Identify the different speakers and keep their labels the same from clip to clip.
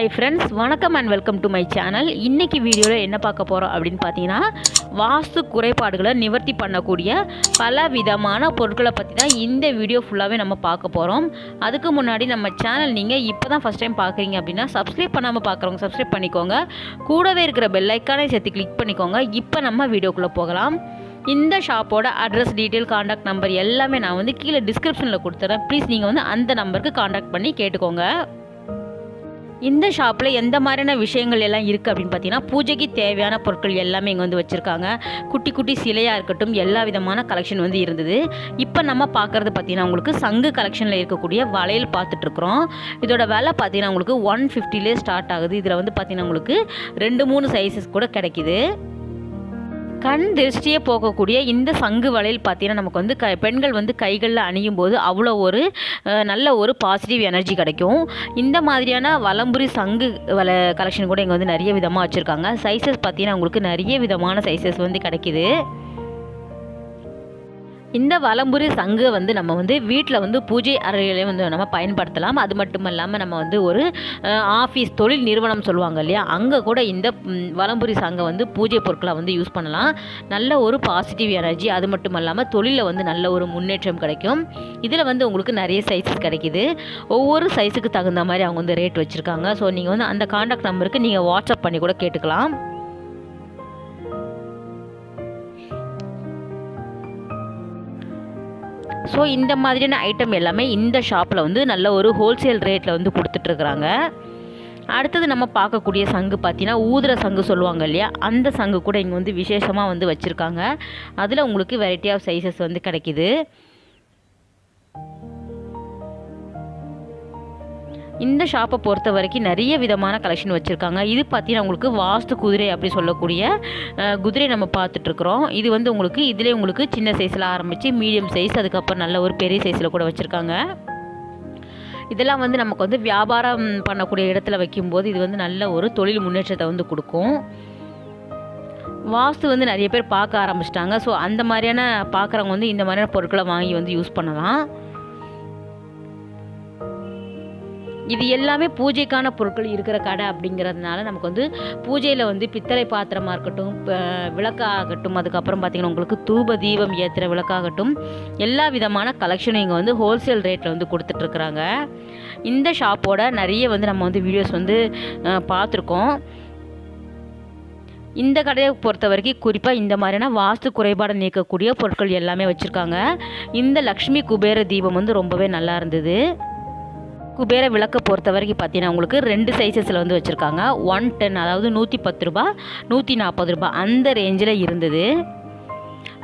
Speaker 1: Hi friends வணக்கம் and welcome to my channel இன்றைக்கி வீடியோவில் என்ன பார்க்க போகிறோம் அப்படின்னு பார்த்தீங்கன்னா வாஸ்து குறைபாடுகளை நிவர்த்தி பண்ணக்கூடிய பல விதமான பொருட்களை பற்றி தான் இந்த வீடியோ ஃபுல்லாகவே நம்ம பார்க்க போகிறோம் அதுக்கு முன்னாடி நம்ம சேனல் நீங்கள் இப்போ தான் ஃபஸ்ட் டைம் பார்க்குறீங்க அப்படின்னா சப்ஸ்கிரைப் பண்ணாமல் பார்க்குறவங்க சப்ஸ்கிரைப் பண்ணிக்கோங்க. கூடவே இருக்கிற பெல்லைக்கானே சேர்த்து கிளிக் பண்ணிக்கோங்க. இப்போ நம்ம வீடியோக்குள்ளே போகலாம். இந்த ஷாப்போட அட்ரஸ் டீட்டெயில் காண்டாக்ட் நம்பர் எல்லாமே நான் வந்து கீழே டிஸ்கிரிப்ஷனில் கொடுத்துறேன். ப்ளீஸ் நீங்கள் வந்து அந்த நம்பருக்கு காண்டாக்ட் பண்ணி கேட்டுக்கோங்க. இந்த ஷாப்பில் எந்த மாதிரியான விஷயங்கள் எல்லாம் இருக்குது அப்படின்னு பார்த்தீங்கன்னா பூஜைக்கு தேவையான பொருட்கள் எல்லாமே இங்கே வந்து வச்சுருக்காங்க. குட்டி குட்டி சிலையாக இருக்கட்டும் எல்லா விதமான கலெக்ஷன் வந்து இருந்தது. இப்போ நம்ம பார்க்குறது பார்த்தீங்கன்னா உங்களுக்கு சங்கு கலெக்ஷனில் இருக்கக்கூடிய வளையல் பார்த்துட்ருக்குறோம் இதோட விலை பார்த்தீங்கன்னா உங்களுக்கு ஒன் ஃபிஃப்டிலே ஸ்டார்ட் ஆகுது. இதில் வந்து பார்த்தீங்கன்னா உங்களுக்கு ரெண்டு மூணு சைஸஸ் கூட கிடைக்குது. கண் திருஷ்டியே போகக்கூடிய இந்த சங்கு வளையல் பார்த்தீங்கன்னா நமக்கு வந்து க பெண்கள் வந்து கைகளில் அணியும் போது அவ்வளோ ஒரு நல்ல ஒரு பாசிட்டிவ் எனர்ஜி கிடைக்கும். இந்த மாதிரியான வலம்புரி சங்கு வல கலெக்ஷன் கூட இங்கே வந்து நிறைய விதமாக வச்சுருக்காங்க. சைஸஸ் பார்த்தீங்கன்னா உங்களுக்கு நிறைய விதமான சைஸஸ் வந்து கிடைக்கிது. இந்த வலம்புரி சங்கு வந்து நம்ம வந்து வீட்டில் வந்து பூஜை அறையிலே வந்து நம்ம பயன்படுத்தலாம். அது மட்டும் இல்லாமல் நம்ம வந்து ஒரு ஆஃபீஸ் தொழில் நிறுவனம் சொல்லுவாங்க இல்லையா? அங்கே கூட இந்த வலம்புரி சங்கை வந்து பூஜை பொருட்களை வந்து யூஸ் பண்ணலாம். நல்ல ஒரு பாசிட்டிவ் எனர்ஜி அது மட்டும் இல்லாமல் தொழிலில் வந்து நல்ல ஒரு முன்னேற்றம் கிடைக்கும். இதில் வந்து உங்களுக்கு நிறைய சைஸஸ் கிடைக்குது. ஒவ்வொரு சைஸுக்கு தகுந்த மாதிரி அவங்க வந்து ரேட் வச்சுருக்காங்க. ஸோ நீங்கள் வந்து அந்த காண்டாக்ட் நம்பருக்கு நீங்கள் வாட்ஸ்அப் பண்ணி கூட கேட்டுக்கலாம். ஸோ இந்த மாதிரியான ஐட்டம் எல்லாமே இந்த ஷாப்பில் வந்து நல்ல ஒரு ஹோல்சேல் ரேட்டில் வந்து கொடுத்துட்ருக்குறாங்க. அடுத்தது நம்ம பார்க்கக்கூடிய சங்கு பார்த்தீங்கன்னா ஊதுற சங்கு சொல்லுவாங்க இல்லையா? அந்த சங்கு கூட இங்கே வந்து விசேஷமாக வந்து வச்சுருக்காங்க. அதில் உங்களுக்கு வெரைட்டி ஆஃப் சைஸஸ் வந்து கிடைக்கிது. இந்த ஷாப்பை பொறுத்த வரைக்கும் நிறைய விதமான கலெக்ஷன் வச்சுருக்காங்க. இது பார்த்தீங்கன்னா உங்களுக்கு வாஸ்து குதிரை அப்படி சொல்லக்கூடிய குதிரை நம்ம பார்த்துட்ருக்குறோம் இது வந்து உங்களுக்கு இதிலே உங்களுக்கு சின்ன சைஸில் ஆரம்பித்து மீடியம் சைஸ் அதுக்கப்புறம் நல்ல ஒரு பெரிய சைஸில் கூட வச்சுருக்காங்க. இதெல்லாம் வந்து நமக்கு வந்து வியாபாரம் பண்ணக்கூடிய இடத்துல வைக்கும்போது இது வந்து நல்ல ஒரு தொழில் முன்னேற்றத்தை வந்து கொடுக்கும். வாஸ்து வந்து நிறைய பேர் பார்க்க ஆரம்பிச்சிட்டாங்க. ஸோ அந்த மாதிரியான பார்க்குறவங்க வந்து இந்த மாதிரியான பொருட்களை வாங்கி வந்து யூஸ் பண்ணலாம். இது எல்லாமே பூஜைக்கான பொருட்கள் இருக்கிற கடை அப்படிங்கிறதுனால நமக்கு வந்து பூஜையில் வந்து பித்தளை பாத்திரமாக இருக்கட்டும் விளக்காகட்டும் அதுக்கப்புறம் பார்த்திங்கன்னா உங்களுக்கு தூப தீபம் ஏற்றுற விளக்காகட்டும் எல்லா விதமான கலெக்ஷனும் இங்கே வந்து ஹோல்சேல் ரேட்டில் வந்து கொடுத்துட்ருக்குறாங்க இந்த ஷாப்போட நிறைய வந்து நம்ம வந்து வீடியோஸ் வந்து பார்த்துருக்கோம். இந்த கடையை பொறுத்த வரைக்கும் குறிப்பாக இந்த மாதிரியான வாஸ்து குறைபாடு நீக்கக்கூடிய பொருட்கள் எல்லாமே வச்சுருக்காங்க. இந்த லக்ஷ்மி குபேர தீபம் வந்து ரொம்பவே நல்லா இருந்தது. குபேர விளக்கை பொறுத்த வரைக்கும் பார்த்தீங்கன்னா உங்களுக்கு ரெண்டு சைஸஸில் வந்து வச்சுருக்காங்க. ஒன் டென் அதாவது நூற்றி பத்து ரூபா நூற்றி நாற்பது ரூபா. அந்த ரேஞ்சில் இருந்தது.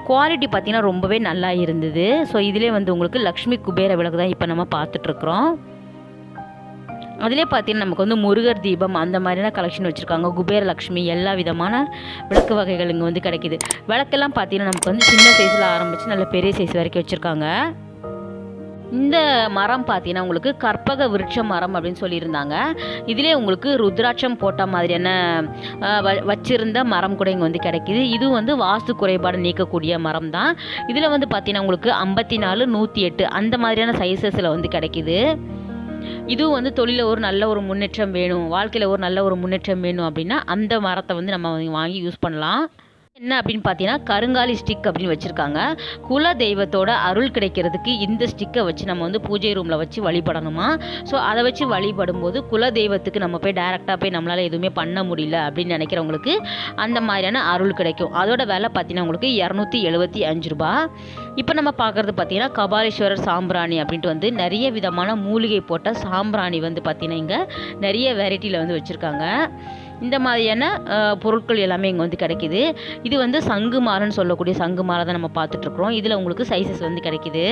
Speaker 1: குவாலிட்டி பார்த்திங்கன்னா ரொம்பவே நல்லா இருந்தது. ஸோ இதிலே வந்து உங்களுக்கு லக்ஷ்மி குபேர விளக்கு தான் இப்போ நம்ம பார்த்துட்ருக்குறோம். அதிலே பார்த்தீங்கன்னா நமக்கு வந்து முருகர் தீபம் அந்த மாதிரியான கலெக்ஷன் வச்சுருக்காங்க. குபேர லக்ஷ்மி எல்லா விதமான விளக்கு வகைகள் இங்கே வந்து கிடைக்கிது. விளக்கெல்லாம் பார்த்தீங்கன்னா நமக்கு வந்து சின்ன சைஸில் ஆரம்பித்து நல்ல பெரிய சைஸ் வரைக்கும் வச்சுருக்காங்க. இந்த மரம் பார்த்தீங்கன்னா உங்களுக்கு கற்பக விருட்ச மரம் அப்படின்னு சொல்லியிருந்தாங்க. இதிலே உங்களுக்கு ருத்ராட்சம் போட்ட மாதிரியான வ- வச்சிருந்த மரம் கூட இங்கே வந்து கிடைக்கிது. இது வந்து வாஸ்து குறைபாடு நீக்கக்கூடிய மரம் தான் இதில் வந்து பார்த்தீங்கன்னா உங்களுக்கு ஐம்பத்தி நாலு நூற்றி எட்டு அந்த மாதிரியான சைஸஸில் வந்து கிடைக்கிது. இதுவும் வந்து தொழிலில் ஒரு நல்ல ஒரு முன்னேற்றம் வேணும். வாழ்க்கையில் ஒரு நல்ல ஒரு முன்னேற்றம் வேணும் அப்படின்னா அந்த மரத்தை வந்து நம்ம வாங்கி யூஸ் பண்ணலாம். என்ன அப்படின்னு பார்த்தீங்கன்னா கருங்காலி ஸ்டிக் அப்படின்னு வச்சுருக்காங்க. குல தெய்வத்தோட அருள் கிடைக்கிறதுக்கு இந்த ஸ்டிக்கை வச்சு நம்ம வந்து பூஜை ரூமில் வச்சு வழிபடணுமா? ஸோ அதை வச்சு வழிபடும்போது குல தெய்வத்துக்கு நம்ம போய் டைரெக்டாக போய் நம்மளால் எதுவுமே பண்ண முடியல அப்படின்னு நினைக்கிறவங்களுக்கு அந்த மாதிரியான அருள் கிடைக்கும். அதோட விலை பார்த்தீங்கன்னா உங்களுக்கு இரநூத்தி எழுபத்தி அஞ்சு ரூபா. இப்போ நம்ம பார்க்குறது பார்த்தீங்கன்னா கபாலீஸ்வரர் சாம்பிராணி அப்படின்ட்டு வந்து நிறைய விதமான மூலிகை போட்ட சாம்பிராணி வந்து பார்த்தீங்கன்னா இங்கே நிறைய வெரைட்டியில் வந்து வச்சுருக்காங்க. இந்த மாதிரியான பொருட்கள் எல்லாமே இங்கே வந்து கிடைக்குது. இது வந்து சங்கு மாறன்னு சொல்லக்கூடிய சங்கு மாலை தான் நம்ம பார்த்துட்ருக்குறோம். இதில் உங்களுக்கு சைஸஸ் வந்து கிடைக்குது.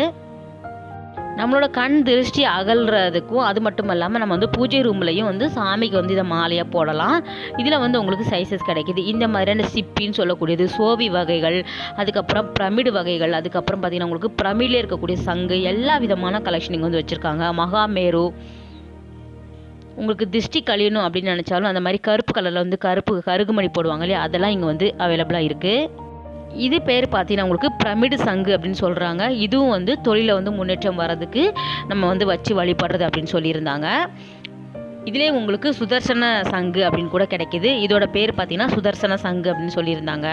Speaker 1: நம்மளோட கண் திருஷ்டி அகல்றதுக்கும் அது மட்டும் இல்லாமல் நம்ம வந்து பூஜை ரூம்லையும் வந்து சாமிக்கு வந்து இதை மாலையாக போடலாம். இதில் வந்து உங்களுக்கு சைஸஸ் கிடைக்குது. இந்த மாதிரியான சிப்பின்னு சொல்லக்கூடியது சோவி வகைகள் அதுக்கப்புறம் பிரமிடு வகைகள் அதுக்கப்புறம் பார்த்திங்கன்னா உங்களுக்கு பிரமிடில் இருக்கக்கூடிய சங்கு எல்லா விதமான கலெக்ஷன் இங்கே வந்து வச்சுருக்காங்க. மகாமேரு உங்களுக்கு திருஷ்டி கழியணும் அப்படின்னு நினச்சாலும் அந்த மாதிரி கருப்பு கலரில் வந்து கருப்பு கருகுமணி போடுவாங்க இல்லையா? அதெல்லாம் இங்கே வந்து அவைலபிளாக இருக்குது இது பேர் பார்த்தீங்கன்னா உங்களுக்கு பிரமிடு சங்கு அப்படின்னு சொல்கிறாங்க இதுவும் வந்து தொழிலில் வந்து முன்னேற்றம் வர்றதுக்கு நம்ம வந்து வச்சு வழிபடுறது அப்படின்னு சொல்லியிருந்தாங்க. இதிலே உங்களுக்கு சுதர்சன சங்கு அப்படின்னு கூட கிடைக்கிது. இதோட பேர் பார்த்தீங்கன்னா சுதர்சன சங்கு அப்படின்னு சொல்லியிருந்தாங்க.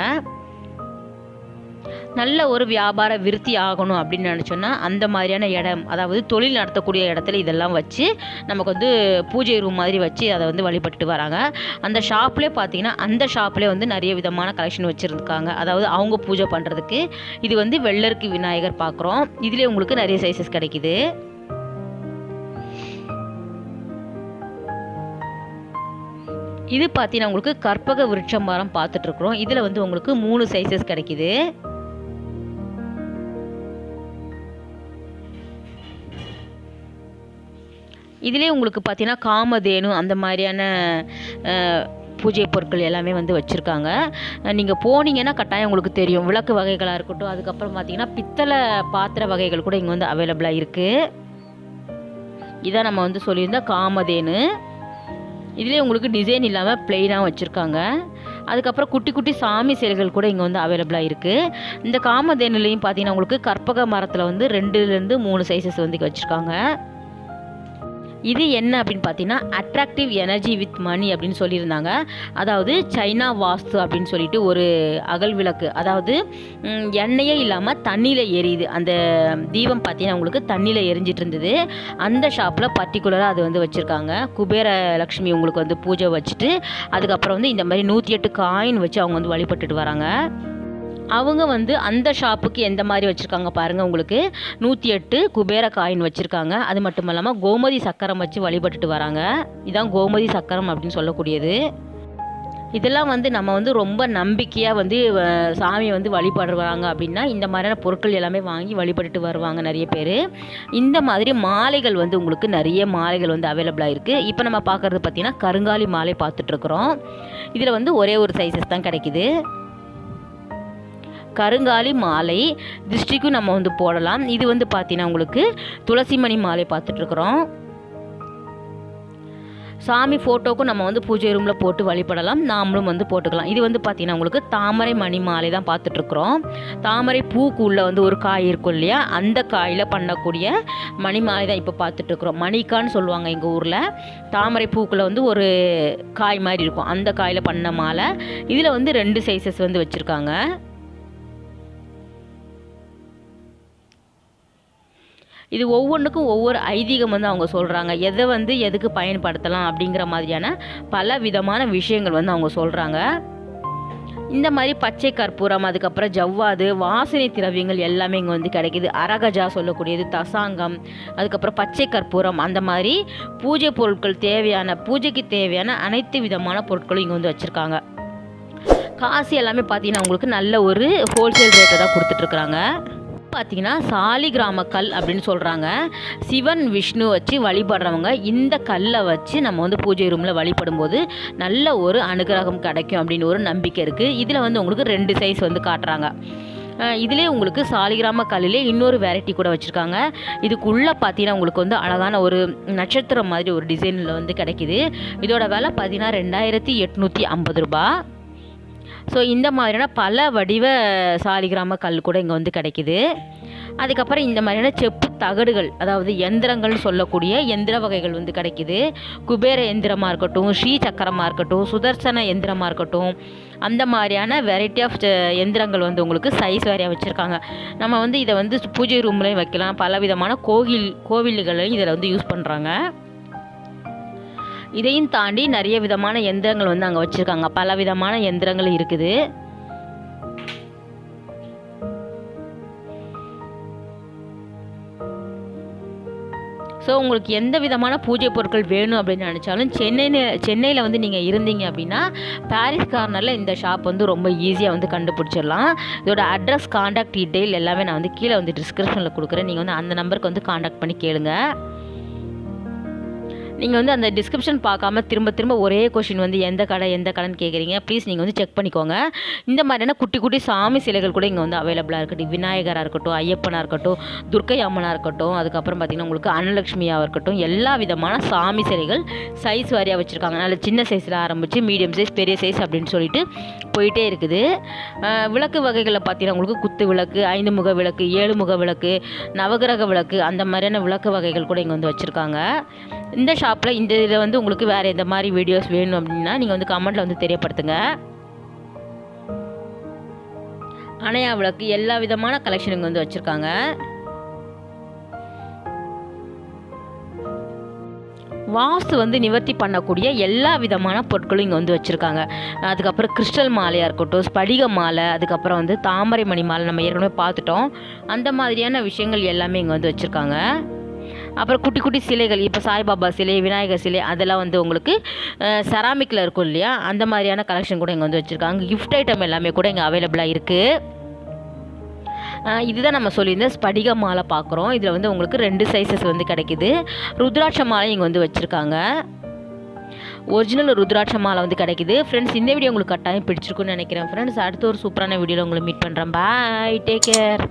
Speaker 1: நல்ல ஒரு வியாபார விருத்தி ஆகணும் அப்படின்னு நினச்சோன்னா அந்த மாதிரியான இடம் அதாவது தொழில் நடத்தக்கூடிய இடத்துல இதெல்லாம் வச்சு நமக்கு வந்து பூஜை ரூம் மாதிரி வச்சு அதை வந்து வழிபட்டு வராங்க. அந்த ஷாப்லேயே பார்த்தீங்கன்னா அந்த ஷாப்லேயே வந்து நிறைய விதமான கலெக்ஷன் வச்சுருக்காங்க அதாவது அவங்க பூஜை பண்ணுறதுக்கு இது வந்து வெள்ளருக்கு விநாயகர் பார்க்குறோம் இதுலேயே உங்களுக்கு நிறைய சைஸஸ் கிடைக்குது. இது பார்த்தீங்கன்னா உங்களுக்கு கற்பக விருட்சம் மரம் பார்த்துட்ருக்குறோம் இதில் வந்து உங்களுக்கு மூணு சைஸஸ் கிடைக்குது. இதிலே உங்களுக்கு பார்த்தீங்கன்னா காமதேனு அந்த மாதிரியான பூஜை பொருட்கள் எல்லாமே வந்து வச்சுருக்காங்க. நீங்கள் போனீங்கன்னா கட்டாயம் உங்களுக்கு தெரியும். விளக்கு வகைகளாக இருக்கட்டும் அதுக்கப்புறம் பார்த்தீங்கன்னா பித்தளை பாத்திர வகைகள் கூட இங்கே வந்து அவைலபிளாக இருக்குது இதான் நம்ம வந்து சொல்லியிருந்தோம் காமதேனு. இதுலேயே உங்களுக்கு டிசைன் இல்லாமல் பிளெயினாக வச்சுருக்காங்க. அதுக்கப்புறம் குட்டி குட்டி சாமி சிலைகள் கூட இங்கே வந்து அவைலபிளாக இருக்குது இந்த காமதேனுலேயும் பார்த்தீங்கன்னா உங்களுக்கு கற்பக மரத்தில் வந்து ரெண்டுலேருந்து மூணு சைஸஸ் வந்து வச்சுருக்காங்க. இது என்ன அப்படின்னு பார்த்தீங்கன்னா அட்ராக்டிவ் எனர்ஜி வித் மணி அப்படின்னு சொல்லியிருந்தாங்க. அதாவது சைனா வாஸ்து அப்படின்னு சொல்லிட்டு ஒரு அகல் விளக்கு. அதாவது எண்ணெயே இல்லாமல் தண்ணியில் எரியுது. அந்த தீபம் பார்த்தீங்கன்னா உங்களுக்கு தண்ணியில் எரிஞ்சிட்டு இருந்தது. அந்த ஷாப்பில் பர்டிகுலராக அது வந்து வச்சுருக்காங்க. குபேர லக்ஷ்மி உங்களுக்கு வந்து பூஜை வச்சுட்டு அதுக்கப்புறம் வந்து இந்த மாதிரி நூற்றி எட்டு காயின் வச்சு அவங்க வந்து வழிபட்டுட்டு வராங்க. அவங்க வந்து அந்த ஷாப்புக்கு எந்த மாதிரி வச்சுருக்காங்க பாருங்கள் உங்களுக்கு. நூற்றி எட்டு குபேர காயின் வச்சுருக்காங்க. அது மட்டும் இல்லாமல் கோமதி சக்கரம் வச்சு வழிபட்டுட்டு வராங்க. இதான் கோமதி சக்கரம் அப்படின்னு சொல்லக்கூடியது. இதெல்லாம் வந்து நம்ம வந்து ரொம்ப நம்பிக்கையாக வந்து சாமியை வந்து வழிபடுறாங்க அப்படின்னா இந்த மாதிரியான பொருட்கள் எல்லாமே வாங்கி வழிபட்டுட்டு வருவாங்க நிறைய பேர். இந்த மாதிரி மாலைகள் வந்து உங்களுக்கு நிறைய மாலைகள் வந்து அவைலபிளாக இருக்குது இப்போ நம்ம பார்க்குறது பார்த்திங்கன்னா கருங்காலி மாலை பார்த்துட்ருக்குறோம் இதில் வந்து ஒரே ஒரு சைஸஸ் தான் கிடைக்குது. கருங்காலி மாலை திருஷ்டிக்கும் நம்ம வந்து போடலாம். இது வந்து பார்த்தீங்கன்னா உங்களுக்கு துளசிமணி மாலை பார்த்துட்ருக்குறோம். சாமி ஃபோட்டோக்கும் நம்ம வந்து பூஜை ரூமில் போட்டு வழிபடலாம். நாமளும் வந்து போட்டுக்கலாம். இது வந்து பார்த்திங்கன்னா உங்களுக்கு தாமரை மணி மாலை தான் பார்த்துட்ருக்குறோம். தாமரை பூக்கு உள்ள வந்து ஒரு காய் இருக்கும் இல்லையா? அந்த காயில் பண்ணக்கூடிய மணி மாலை தான் இப்போ பார்த்துட்ருக்குறோம். மணிக்கான்னு சொல்லுவாங்க எங்கள் ஊரில். தாமரை பூக்குள்ளே வந்து ஒரு காய் மாதிரி இருக்கும். அந்த காயில் பண்ண மாலை. இதில் வந்து ரெண்டு சைஸஸ் வந்து வச்சுருக்காங்க. இது ஒவ்வொன்றுக்கும் ஒவ்வொரு ஐதீகம் வந்து அவங்க சொல்கிறாங்க எதை வந்து எதுக்கு பயன்படுத்தலாம் அப்படிங்கிற மாதிரியான பல விதமான விஷயங்கள் வந்து அவங்க சொல்கிறாங்க இந்த மாதிரி பச்சை கற்பூரம் அதுக்கப்புறம் ஜவ்வாது வாசனை திரவியங்கள் எல்லாமே இங்கே வந்து கிடைக்குது. அரகஜா சொல்லக்கூடியது தசாங்கம் அதுக்கப்புறம் பச்சை கற்பூரம் அந்த மாதிரி பூஜை பொருட்கள் தேவையான பூஜைக்கு தேவையான அனைத்து விதமான பொருட்களும் இங்கே வந்து வச்சுருக்காங்க. காசு எல்லாமே பார்த்தீங்கன்னா உங்களுக்கு நல்ல ஒரு ஹோல்சேல் ரேட்டை தான் கொடுத்துட்ருக்குறாங்க பார்த்தீங்கன்னா சாலிகிராம கல் அப்படின்னு சொல்கிறாங்க சிவன் விஷ்ணு வச்சு வழிபடுறவங்க இந்த கல்லை வச்சு நம்ம வந்து பூஜை ரூமில் வழிபடும்போது நல்ல ஒரு அனுகிரகம் கிடைக்கும் அப்படின்னு ஒரு நம்பிக்கை இருக்குது இதில் வந்து உங்களுக்கு ரெண்டு சைஸ் வந்து காட்டுறாங்க. இதிலே உங்களுக்கு சாலிகிராம கல்லிலே இன்னொரு வெரைட்டி கூட வச்சுருக்காங்க. இதுக்குள்ளே பார்த்தீங்கன்னா உங்களுக்கு வந்து அழகான ஒரு நட்சத்திரம் மாதிரி ஒரு டிசைனில் வந்து கிடைக்குது. இதோட விலை பார்த்தீங்கன்னா ரெண்டாயிரத்தி எட்நூற்றி ஐம்பது ரூபாய். ஸோ இந்த மாதிரியான பல வடிவ சாலிகிராம கல் கூட இங்கே வந்து கிடைக்குது. அதுக்கப்புறம் இந்த மாதிரியான செப்பு தகடுகள் அதாவது எந்திரங்கள்னு சொல்லக்கூடிய எந்திர வகைகள் வந்து கிடைக்குது. குபேர எந்திரமாக இருக்கட்டும் ஸ்ரீ சக்கரமாக இருக்கட்டும் சுதர்சன எந்திரமாக இருக்கட்டும் அந்த மாதிரியான வெரைட்டி ஆஃப் எந்திரங்கள் வந்து உங்களுக்கு சைஸ் வேறையாக வச்சுருக்காங்க. நம்ம வந்து இதை வந்து பூஜை ரூம்லேயும் வைக்கலாம். பல விதமான கோவில் கோவில்களையும் இதில் வந்து யூஸ் பண்ணுறாங்க இதையும் தாண்டி நிறைய விதமான எந்திரங்கள் வந்து அங்கே வச்சுருக்காங்க. பல விதமான எந்திரங்கள் இருக்குது. ஸோ உங்களுக்கு எந்த விதமான பூஜை பொருட்கள் வேணும் அப்படின்னு நினச்சாலும் சென்னையில் சென்னையில் வந்து நீங்கள் இருந்தீங்க அப்படின்னா பாரிஸ் கார்னரில் இந்த ஷாப் வந்து ரொம்ப ஈஸியாக வந்து கண்டுபிடிச்சிடலாம். இதோட அட்ரஸ் காண்டாக்ட் டீட்டெயில் எல்லாமே நான் வந்து கீழே வந்து டிஸ்கிரிப்ஷனில் கொடுக்குறேன். நீங்கள் வந்து அந்த நம்பருக்கு வந்து காண்டாக்ட் பண்ணி கேளுங்கள் நீங்கள் வந்து அந்த டிஸ்கிரிப்ஷன் பார்க்காம திரும்ப திரும்ப ஒரே கொஷின் வந்து எந்த கடை எந்த கடைன்னு கேட்குறீங்க ப்ளீஸ் நீங்கள் வந்து செக் பண்ணிக்கோங்க. இந்த மாதிரியான குட்டி குட்டி சாமி சிலைகள் கூட இங்கே வந்து அவைலபிளாக இருக்கட்டும். விநாயகராக இருக்கட்டும் ஐயப்பனாக இருக்கட்டும் துர்க்கை அம்மனாக இருக்கட்டும் அதுக்கப்புறம் பார்த்திங்கன்னா உங்களுக்கு அன்னலட்சுமியாக இருக்கட்டும் எல்லா விதமான சாமி சிலைகள் சைஸ் வாரியாக வச்சுருக்காங்க. நல்ல சின்ன சைஸில் ஆரம்பித்து மீடியம் சைஸ் பெரிய சைஸ் அப்படின்னு சொல்லிட்டு போயிட்டே இருக்குது. விளக்கு வகைகளில் பார்த்தீங்கன்னா உங்களுக்கு குத்து விளக்கு ஐந்து முக விளக்கு ஏழு முக விளக்கு நவகிரக விளக்கு அந்த மாதிரியான விளக்கு வகைகள் கூட இங்கே வந்து வச்சுருக்காங்க. இந்த ஷாப்பில் இந்த இதில் வந்து உங்களுக்கு வேறு எந்த மாதிரி வீடியோஸ் வேணும் அப்படின்னா நீங்கள் வந்து கமெண்ட்டில் வந்து தெரியப்படுத்துங்க. அணையா விளக்கு எல்லா விதமான கலெக்ஷன் இங்கே வந்து வச்சுருக்காங்க. வாஸ்து வந்து நிவர்த்தி பண்ணக்கூடிய எல்லா விதமான பொருட்களும் இங்கே வந்து வச்சுருக்காங்க. அதுக்கப்புறம் கிறிஸ்டல் மாலையாக இருக்கட்டும் ஸ்படிக மாலை அதுக்கப்புறம் வந்து தாமரை மணி மாலை நம்ம ஏற்கனவே பார்த்துட்டோம். அந்த மாதிரியான விஷயங்கள் எல்லாமே இங்கே வந்து வச்சுருக்காங்க. அப்புறம் குட்டி குட்டி சிலைகள் இப்போ சாய்பாபா சிலை விநாயகர் சிலை அதெல்லாம் வந்து உங்களுக்கு செராமிக்கில் இருக்கும் இல்லையா? அந்த மாதிரியான கலெக்ஷன் கூட இங்கே வந்து வச்சுருக்காங்க. கிஃப்ட் ஐட்டம் எல்லாமே கூட இங்கே அவைலபிளாக இருக்குது இதுதான் நம்ம சொல்லியிருந்தோம் ஸ்படிக மாலை பார்க்குறோம் இதில் வந்து உங்களுக்கு ரெண்டு சைஸஸ் வந்து கிடைக்குது. ருத்ராட்ச மாலை இங்கே வந்து வச்சுருக்காங்க. ஒரிஜினல் ருத்ராட்ச மாலை வந்து கிடைக்குது. ஃப்ரெண்ட்ஸ் இந்த வீடியோ உங்களுக்கு கட்டாயம் பிடிச்சிருக்குன்னு நினைக்கிறேன். ஃப்ரெண்ட்ஸ் அடுத்த ஒரு சூப்பரான வீடியோவில் உங்களை மீட் பண்ணுறேன் பாய் டேக் கேர்